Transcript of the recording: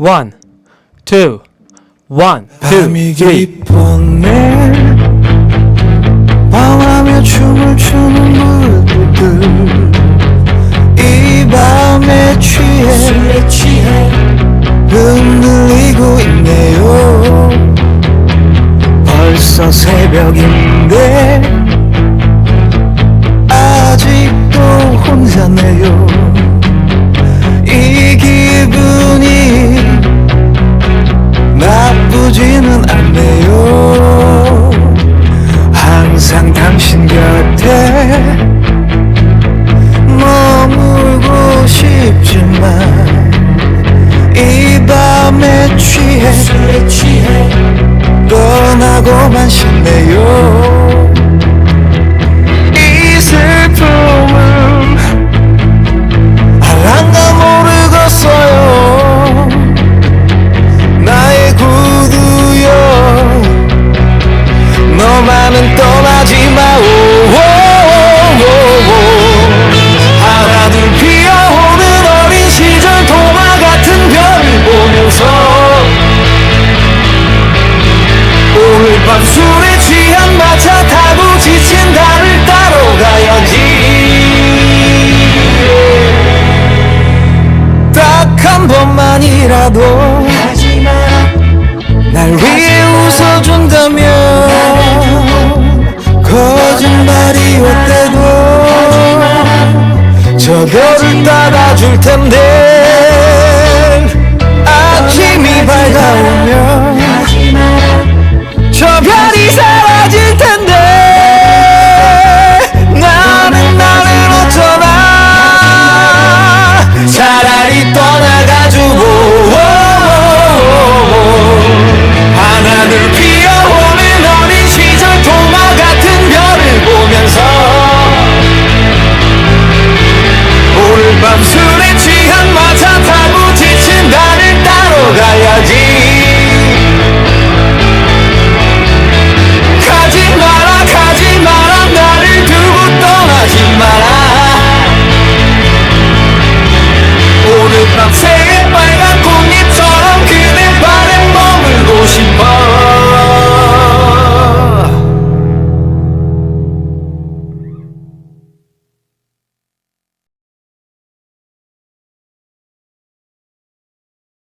One, two, one, two, three. 깊었네 방황하며 춤을 추는 물고들 이 밤에 취해 술에 취해 흔들리고 있네요 벌써 새벽인데 아직도 혼자네요 취해 떠나고만 싶네요 번만이라도 날 위해 웃어준다면 거짓말이었대도 저 별을 따라줄 텐데